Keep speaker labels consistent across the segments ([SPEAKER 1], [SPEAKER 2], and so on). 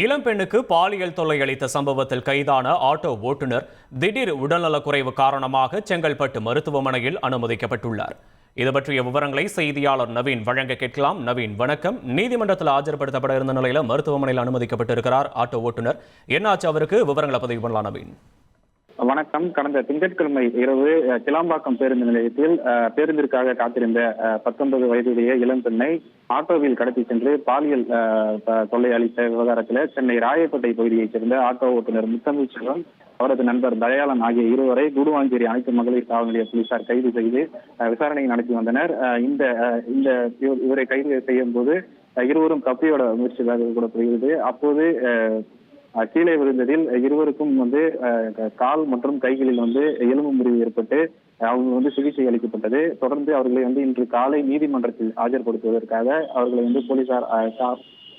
[SPEAKER 1] இளம்பெண்ணுக்கு பாலியல் தொல்லை அளித்த சம்பவத்தில் கைதான ஆட்டோ ஓட்டுநர் திடீர் உடல்நலக்குறைவு காரணமாக செங்கல்பட்டு மருத்துவமனையில் அனுமதிக்கப்பட்டுள்ளார். இது பற்றிய விவரங்களை செய்தியாளர் நவீன் வழங்க கேட்கலாம். நவீன் வணக்கம். நீதிமன்றத்தில் ஆஜர்படுத்தப்பட இருந்த நிலையில் மருத்துவமனையில் அனுமதிக்கப்பட்டிருக்கிறார் ஆட்டோ ஓட்டுநர். என்னாச்சு அவருக்கு? விவரங்களை பதிவு பண்ணலாம் நவீன்.
[SPEAKER 2] வணக்கம். கடந்த திங்கட்கிழமை இரவு அஹ், கிளாம்பாக்கம் பேருந்து நிலையத்தில் அஹ், பேருந்திற்காக காத்திருந்த பத்தொன்பது வயதுடைய இளம்பெண்ணை ஆட்டோவில் கடத்தி சென்று பாலியல் தொல்லை அளித்த விவகாரத்தில் சென்னை ராயப்பேட்டை பகுதியைச் சேர்ந்த ஆட்டோ ஓட்டுநர் முத்தமிழ் செல்வம் அவரது நண்பர் தயாளன் ஆகிய இருவரை குடுவாஞ்சேரி அனைத்து மகளிர் காவல் நிலைய போலீசார் கைது செய்து விசாரணை நடத்தி வந்தனர். இந்த அஹ், இந்த இவரை கைது செய்யும் போது இருவரும் தப்பியோட கூட புரிகிறது அப்போது அஹ் கீழே விழுந்ததில் இருவருக்கும் வந்து கால் மற்றும் கைகளில் வந்து எலும்பு முறிவு ஏற்பட்டு அவங்க வந்து சிகிச்சை அளிக்கப்பட்டது. தொடர்ந்து அவர்களை வந்து இன்று காலை நீதிமன்றத்தில் ஆஜர்படுத்துவதற்காக அவர்களை வந்து போலீசார் அஹ்,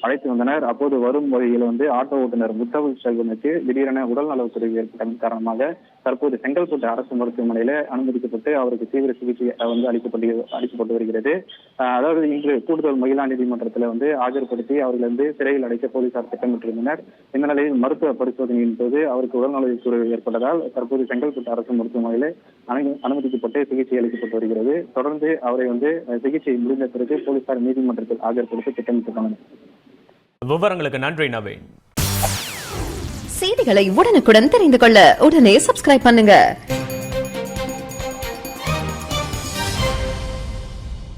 [SPEAKER 2] அழைத்து வந்தனர். அப்போது வரும் வழியில் வந்து ஆட்டோ ஓட்டுநர் முத்தவு செல்வனுக்கு திடீரென உடல் நலக்குறைவு ஏற்பட்டதன் காரணமாக தற்போது செங்கல்பட்டு அரசு மருத்துவமனையில அனுமதிக்கப்பட்டு அவருக்கு தீவிர சிகிச்சை வந்து அளிக்கப்பட்டு அளிக்கப்பட்டு வருகிறது. அதாவது இன்று கூடுதல் மகிழா நீதிமன்றத்தில் வந்து ஆஜர்படுத்தி அவர்கள் வந்து சிறையில் அடைக்க போலீசார் திட்டமிட்டிருந்தனர். இந்த நிலையில் மருத்துவ பரிசோதனையின் போது அவருக்கு உடல்நலக்குறைவு ஏற்பட்டதால் தற்போது செங்கல்பட்டு அரசு மருத்துவமனையில் அனுமதிக்கப்பட்டு சிகிச்சை அளிக்கப்பட்டு வருகிறது. தொடர்ந்து அவரை வந்து சிகிச்சை முடிந்த பிறகு போலீசார் நீதிமன்றத்தில் ஆஜர்படுத்த திட்டமிட்டுள்ளனர்
[SPEAKER 1] விவரங்களுக்கு நன்றி நவீன்.
[SPEAKER 3] செய்திகளை உடனுக்குடன் தெரிந்து கொள்ள உடனே சப்ஸ்கிரைப் பண்ணுங்க.